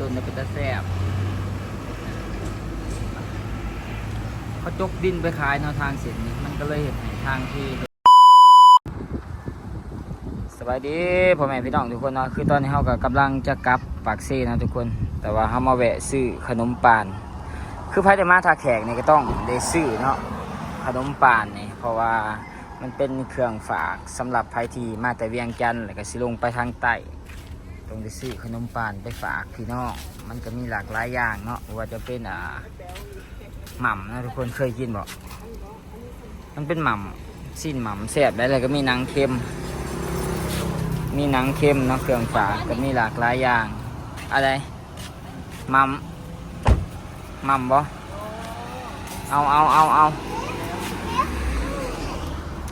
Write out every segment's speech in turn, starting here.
ต้นเนี่ยเป็นตะแซบเขาจกดินไปขายแนวทางเส้นนี้มันก็เลยเห็นทางที่สบายดีพ่อแม่พี่น้องทุกคนเนาะคือตอนนี้เราก็กำลังจะกลับปากซีนะทุกคน แต่ว่าเรามาแวะซื้อขนมปานคือภายในมาทาแขกเนี่ยก็ต้องได้ซื้อเนาะขนมปานเนี่ยเพราะว่ามันเป็นเครื่องฝากสำหรับภายที่มาแต่เวียงจันทร์แล้วก็สิลงไปทางใต้ ต้องได้ซื้อขนมปานไปฝากพี่น้องมันก็มีหลากหลายอย่างเนาะว่าจะเป็นอ่าหม่ำนะทุกคนเคยกินบ่มันเป็นหม่ำสิ้นหม่ำแซ่บได้เลยก็มีหนังเค็ม มีหนังเค็มเนาะเครื่องฝากก็มีหลากหลายอย่าง อะไรมัมมัมบ่เอาเอาเอาเอา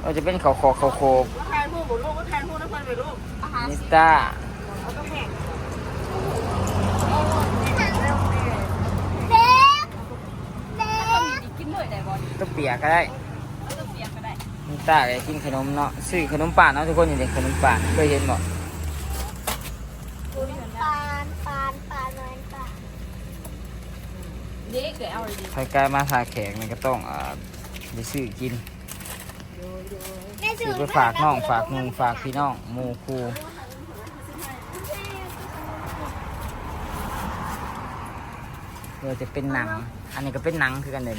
เราจะเป็นเขาโคเขาโคแทนผู้บุลูกก็แทนผู้นักพันไปลูกนิสต้า เขาต้องแข่ง กินด้วย ได้บอลต้องเปียกก็ได้ต้องเปียกก็ได้นิสต้าก็กินขนมเนาะซื้อขนมป่านเนาะทุกคนอย่างเด็กขนมป่านเคยเห็นบ่ปานปานปานเหมือนปานเด็กเดี๋ยวเอาเลยดิใครใกล้มาทาแขกนี่ก็ต้องอ่าไปซื้อกินแม่ซื้อไปฝากน้องฝากหมูฝากพี่น้องหมูครูเพื่อจะเป็นหนัง อันนี้ก็เป็นหนังคือกันเลย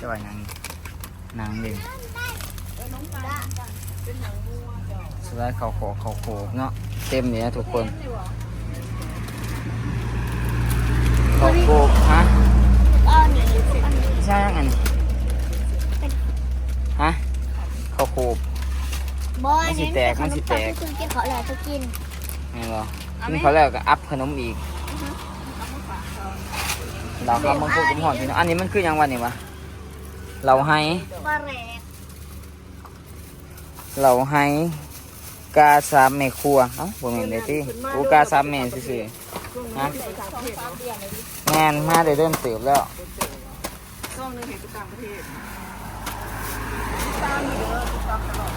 จะว่าหนังหนังเลยสุดท้ายเขาโขกเขาโขกเนาะเต็มเลยนะทุกคนเขาโขกฮะก้อนนี้อันนี้ไม่ใช่ยังไงนี่ฮะเขาโขกบอยมันสิแตกมันสิแตกคือกินเขาแล้วจะกินนี่เหรอกินเขาแล้วก็อัพขนมอีกเราก็มังคุดเป็นหอนพี่น้องอันนี้มันคือหยังวันนี่วะ เราให้ปลาแรกเราให้กาสามเมครัวเอ้าบ่แม่นเด้อติโอ้กาสามเมซื่อๆฮะแม่นมาได้เริ่มเติบแล้วช่วงหนึงเห็นต่างประเทศตามอยู่เด้อตามตลอด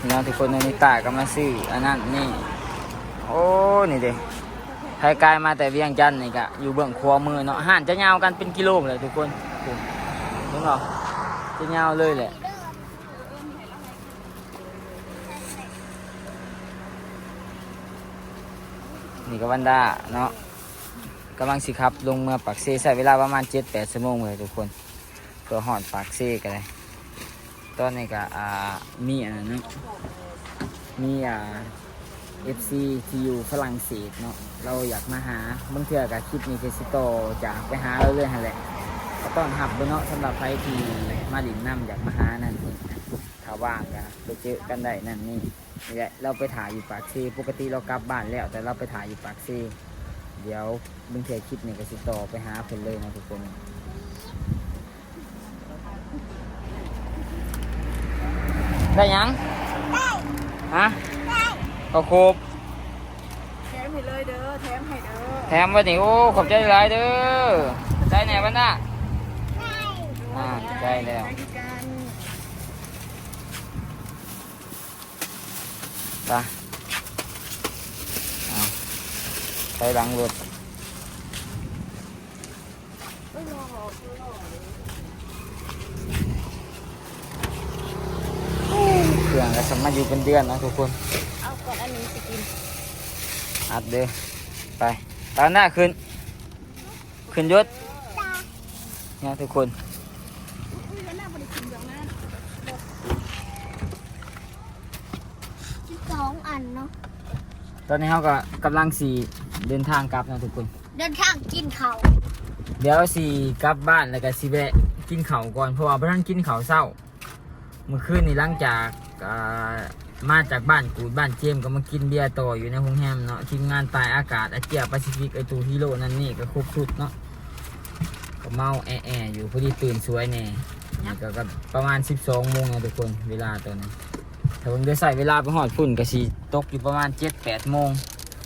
พี่น้องทุกคนในนิตาก็มาซื้ออันนั้นนี่ โอ้นี่เด้ไทยกายมาแต่เวียงจันทน์นี่ก็อยู่เบื้องขวามือเนาะห่านจะยาวกันเป็นกิโลเลยทุกคน เห็นบ่จะยาวเลยแหละนี่ก็วันดาเนาะกำลังสิครับลงเมืองปากเซใช้เวลาประมาณเจ็ดแปดชั่วโมงเลยทุกคนเพื่อหอดปากเซกันเลยตอนนี้ก็อ่ามีอันนั้นเนาะมีอ่า FC ที่อยู่ฝรั่งเศสเนาะเราอยากมาหาบางเทื่อกับคลิปนี้คือสิโตจากไปหาเราเลยฮะแหละ ก็ต้อนรับเด้อเนาะสำหรับใครที่มาดินน้ำอยากมาหานั่นนี่ถ้าว่างก็ไปเจอกันได้นั่นนี่นี่แหละเราไปถ่ายอยู่ปากซีปกติเรากลับบ้านแล้ว แต่เราไปถ่ายอยู่ปากซีเดี๋ยวบางเทื่อคลิปนี้ก็สิโตไปหาเพิ่นเลยนะทุกคนได้ยังฮะก็ครบแถมให้เลยเด้อแถมให้เด้อแถมวันนี้โอ้ขอบใจหลายเด้อใจไหนบ้านน่ะ อ่าใจแล้วให้กันไปเอาไปหลังรถเครื่องก็สามารถอยู่เป็นเดือนนะทุกคน เอาก่อนอันนี้จะกิน อัดเด้อไปตอนหน้าขึ้น ขึ้นยศเนี่ยทุกคน สองอันเนาะ ตอนนี้เขาก็กำลังสีเดินทางกลับนะทุกคน เดินทางกินเขาเดี๋ยวสีกลับบ้านแล้วก็สีแวะกินข้าวก่อนเพราะว่าเพื่อนกินข้าวเศร้า เมื่อคืนนี่หลังจากอ่ามาจากบ้านกูดบ้านเจมส์ก็มากินเบียร์ต่ออยู่ในโรงแรมเนาะทีมงานตายอากาศอาเจียแปซิฟิกไอตูฮีโร่นั่นนี่ก็ครบชุดเนาะก็เมาแอะแอะอยู่พอดีตื่นสวยแน่นี่ก็ก็ประมาณ 12โมงนะทุกคนเวลาตัวนี้ ถ้าผมจะใส่เวลาไปหอดฝุ่นก็สีตกอยู่ประมาณ7-8โมง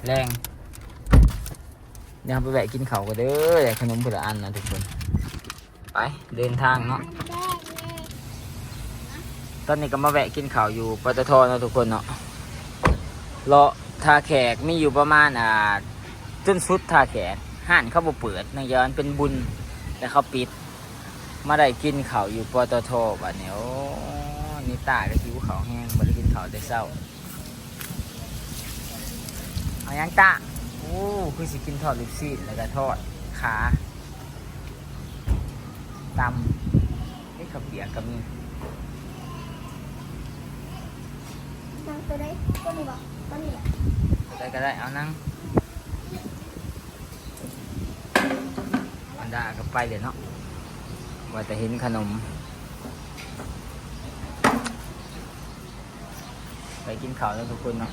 แรงเดี๋ยวไปแวะกินเขากันเด้อขนมเพื่ออันนะทุกคน ไปเดินทางเนาะตอนนี้ก็มาแวะกินเขาอยู่ปตทนะทุกคนเนาะเลาะทาแขกมีอยู่ประมาณอ่าจนสุดท่าแขกห้านเขาบ่เปิดเนื่อนเป็นบุญแต่เขาปิด มาได้กินเขาอยู่ปตทบัดนี้ นี่ตาก็หิวข้าแห้งบ่ได้กินข้าวแต่เช้าเอายังตาโอ้คือสิกินทอดลูกซีนแล้วก็ทอดขาตำนี่ข้าวเปียกก็มีนั่งตัวได้ก็นี่บอกก็นี่แหละได้ก็ได้เอานั่งมันด้ก็ไปเลยเนาะว่าแต่เห็นขนม ไปกินข้าวแล้วทุกคนเนาะ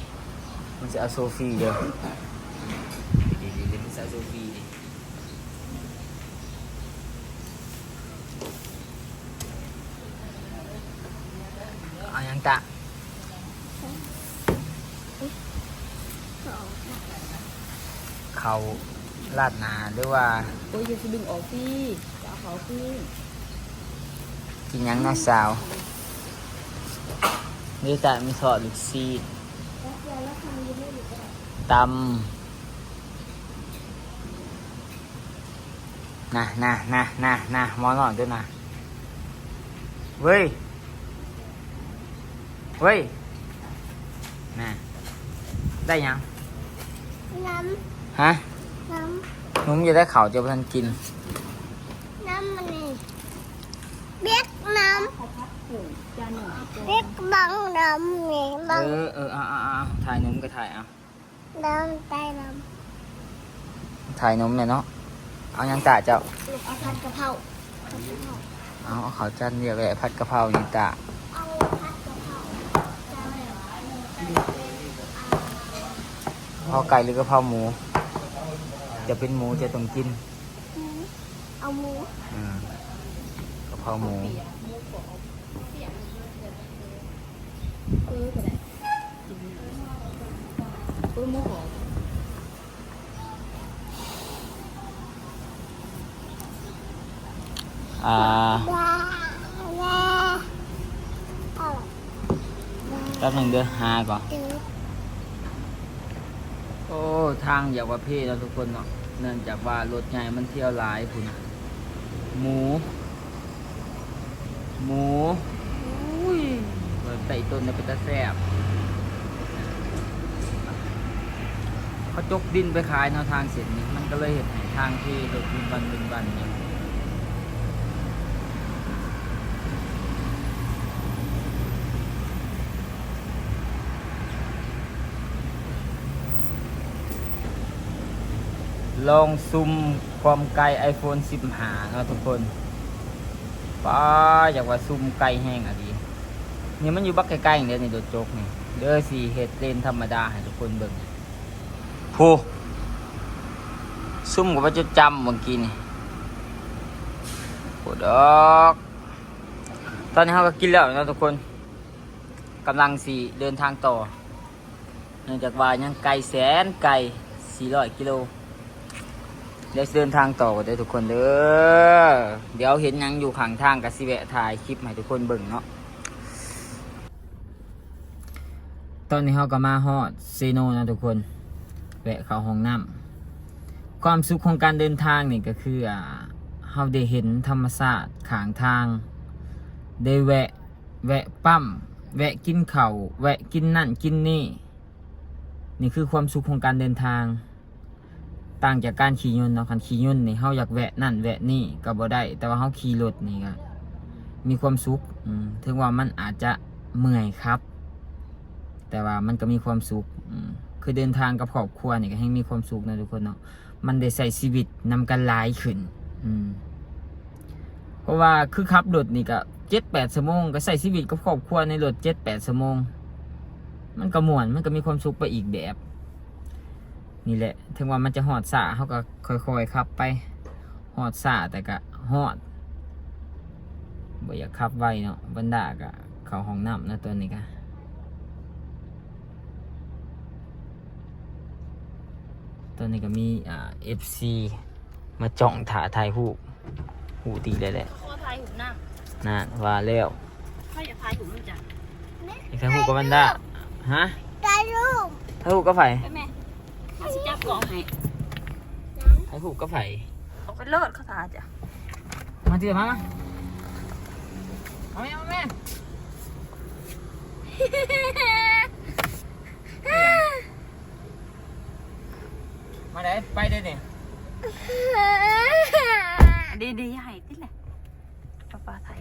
มันจะเอาโซฟีเดียวดีดีดีมันจะเอาโซฟีดิเอายังตะสองเขาลาดหนาหรือว่าโอ้ยอย่าสิดึงออกสิจะเอาเขาขึ้นกินหยังน้องสาว นี่แต่มีทอดลูกซีดแล้วเดี๋ยวแล้วทำยังไม่หยุดเลยตำนะนะนะนะนะหมอนอนด้วยนะ เว้ย เว้ยน่ะได้ยัง น้ฮะำน้นุ่มจะได้ข่าวจะพันกินำน้ำมันนี่เบียกน้ จานหนึ่งำเบียกบังน้ำนี่บังเออเออเอาเอาเอาถ่ายนมก็ถ่ายเอาน้ำใต้น้ถ่ายนมเนี่ยเนาะเอายังตาเจ้าำลูกเอาผัดกะเพราผัดกะเพราเอาเอาข้าวจันเรียกเลยผัดกะเพรานี่ตาเอาผัดกะเพราจานเดียวกะเพราไก่หรือกะเพราหมู จะเป็นหมูจะต้องกินเอาหมู อืมกะเพราหมู เออก็ได้เออหมูหอมอ่าว้าวว้าวเอาแป๊บหนึ่งเด้อหาก่อน โอ้ ทางอย่าว่าพี่เราะทุกคนเนาะ เนื่องจากว่ารถใหญ่มันเที่ยวหลายคุณหมู หมู อุ้ยเปิดไต่ต้นเนี่ยเป็นตาแซบเขาจกดินไปขายแนวทางเสร็จนี่มันก็เลยเห็นทางที่รถวินบันวินบันเนี่ยลองซุ่มความไกล iPhone 15นาะทุกคนป้าอยากว่าซุ่มไกลแห้งอะดี นี่มันอยู่บักใกล้ๆอย่างเดียวนี่โดดโจกนี่เด้อสีเฮ็ดเลนธรรมดาให้ทุกคนเบิ่งผู้ซุ่มกับว่าจะจำเมื่อกี้นี่โหดอก ตอนนี้เราก็กินแล้วนะทุกคนกำลังสีเดินทางต่อ เนื่องจากว่ายังไกลแสนไกล400กิโลเดี๋ยวเดินทางต่อกันเด้อทุกคนเด้อเดี๋ยวเห็นยังอยู่ข้างทางกับสิแวะถ่ายคลิปให้ทุกคนเบิ่งเนาะ ตอนนี้เขาก็มาฮอดซีโนนะทุกคนแวะเข้าห้องน้ำความสุขของการเดินทางนี่ก็คืออ่าเราได้เห็นธรรมชาติขางทางได้แวะแวะปั๊มแวะกินเขา่าแวะกินนั่นกินนี่ นี่คือความสุขของการเดินทาง ต่างจากการขี่ยนต์เนาะคันขี่ยนต์นี่เฮาอยากแวะนั่นแวะนี่ก็บ่ได้ แต่ว่าเฮาขี่รถนี่ก็มีความสุขถึงว่ามันอาจจะเมื่อยครับ แต่ว่ามันก็มีความสุขคือเดินทางกับครอบครัวนี่ยก็ให้มีความสุขนะทุกคนเนาะมันได้ใส่ชีวิตนำกันหลายขึ้นเพราะว่าคือขับรถนี่ก็เจ็ดแปดชั่วโมงก็ใส่ชีวิตกับครอบครัวในรถเจ็ดแปดชั่วโมง มันก็ม่วนมันก็มีความสุขไปอีกแบบ นี่แหละ ถึงว่ามันจะหอดสาเขาก็ค่อยๆขับไปหอดสาแต่ก็หอดบ่อยากขับไวเนาะบรรดาก็เขาห้องน้ำนะตัวนี้ก็ ตัวนี้ก็มีอ่า FC มาจ้องถ่าทายหูปหูตีเลยแหละขอทายหูน้นั่นว่าแล้วำถ้าอยากทายหูมันจะอีกทายหูกับบรรดาฮะได้รูปทายหูกับไผไปแม่มาสิจับกล่องให้ให้ผูกกับไผ่เอาไปเลิศเขาทาจ้ะมาเจอมามาเอาแม่เอาแม่ มาได้ไปได้เนี่ยดีดีๆให้ติแหละป้าป้าไทย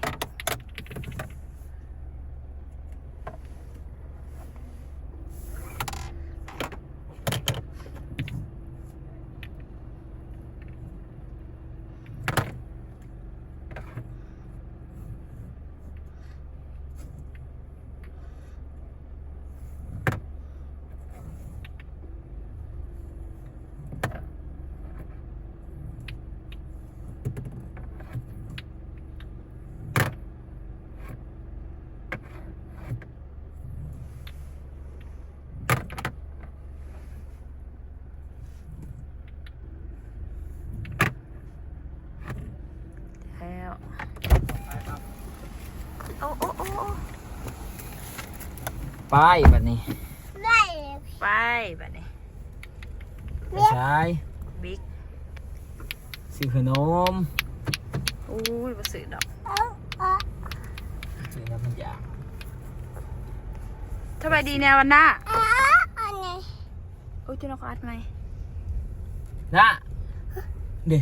แล้วโอ้โอ้โอ้โอ้ ไปแบบนี้ได้ไปแบบนี้ไปใช้บิ๊กซื้อขนมอุ้ยมาสื่อดอกเอาเอาซื้อน้ำมันยางสบายดีแนววันหน้าเอาอันนี้โอ้ยจุนกอัดไหมนะเด้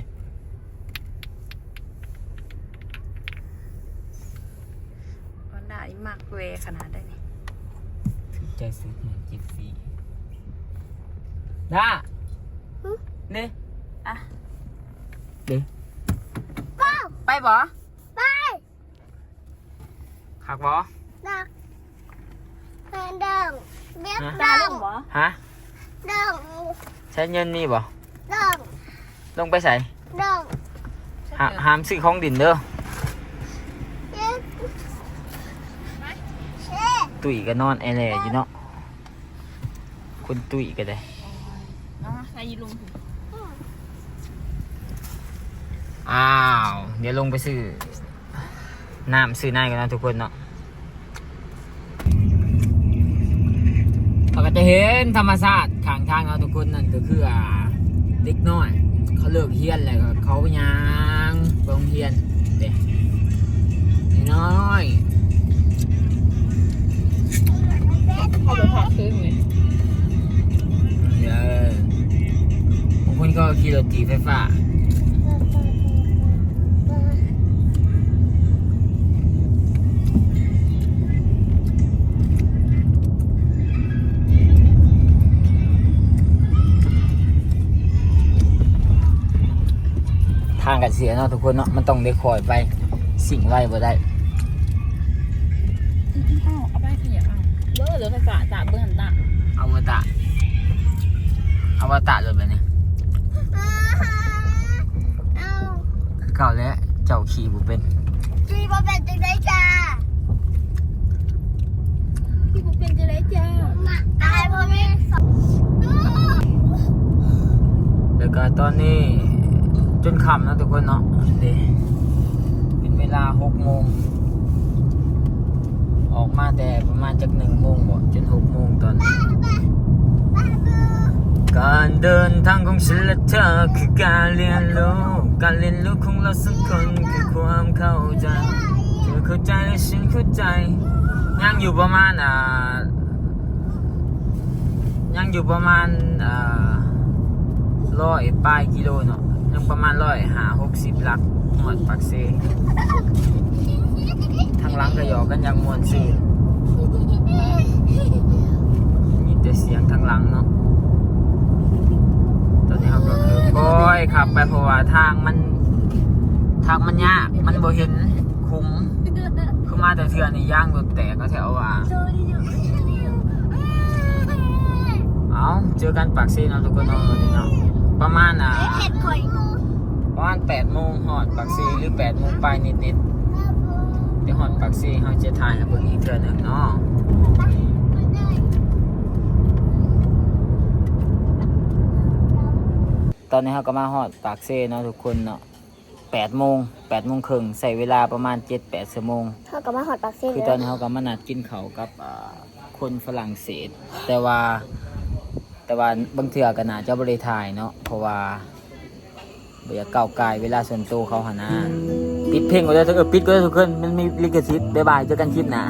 วันหน้าอีมากเวขนาดได้นี่ถือ ใจซื้อเหมือนจิบฟรีนะเด้อะเด้เป้าไปบ่ไปคักบอดักเป็นเดิมเบี้ยตาเดิลมงบ่ฮะเดิมใช้เงินนี่บ่เดิมลงไปใส่เดิมหาหามซื้อของดินเด้อ เย้เช่ ตุ๋ยก็นอนแอร์แลอยู่เนาะคุณตุ๋ยก็ได้เอามาใส่ยีลุงอ้าว เดี๋ยวลงไปซื้อน้ำซื้อน้ำกันนะทุกคนเนาะเราก็จะเห็นธรรมชาติข้างทางเนาะทุกคนนั่นก็คืออ่าเด็กน้อย เขาเลิกเฮียนแล้วก็เขายังไปโรงเรียนเด็กน้อย เขาไปผักซื้อไงเดี๋ยวบางคนก็ขี่รถจีไฟฟ้าทางกันเสียเนาะทุกคนเนาะมันต้องได้คอยไปสิ่งไว้บ่ได้ วตารเลยแบบนี้เอาเก่าแล้วเจ้าขี่บุเป็นจีบเป็นจังได้จ้าพี่กูเป็นจะไรจ้ามาตายพ่อแม่สองแล้วก็ตอนนี้จนค่ำนะทุกคนเนาะเดเป็นเวลาหกโมงออกมาแต่ประมาณจากหนึ่งโมงบ่จนหกโมงตอนนี้ การเดินทางของฉันและเธอคือการเรียนรู้การเรียนรู้ของเราสองคนคือความเข้าใจเธอเข้าใจและฉันเข้าใจ ยังอยู่ประมาณอ่ายังอยู่ประมาณอ่าร้อยปลายกิโลเนาะยังประมาณร้อยหาหกสิบลักหมดปักเซทางหลังก็หยอกกันย่างมวนซื่อมีแต่เสียงทางหลังเนาะ ตอนนี้เราก็คือโอ้ย ขับไปเพราะว่าทางมัน ทางมันยาก มันบ่เห็นคุ้มคือมาแต่เทือนี่ย่างรถแตกก็แถวว่า เอาเจอกันปากซีเนาะทุกคนเนาะวันนี้เนาะประมาณอะประมาณแปดโมงหอดปากซีหรือแปดโมงปลายนิดๆเดี๋ยวหอดปากซีเขาจะถ่ายให้เบิ่งอีกเทื่อหนึ่งเนาะ ตอนนี้เขาก็มาหอดปากซีเนาะทุกคนเนาะแปดโมงแปดโมงครึ่งใส่เวลาประมาณเจ็ดแปดชั่วโมงเท่ากับมาหอดปากเส้นคือเลตอนยนี้เขาก็มานัดกินเขาวกับอ่าคนฝรั่งเศส แต่ว่า แต่ว่าบางเทื่อก็น่าจะบริทายเนาะเพราะว่าบ่อยากก้าวไกายเวลาส่วนตัวเขาหนนะปิดเพลงก็ได้ทุกเออปิดก็ได้ทุกคนมันมีลิขสิทธิ์บ๊ายบายเจอกันคลิปหน้า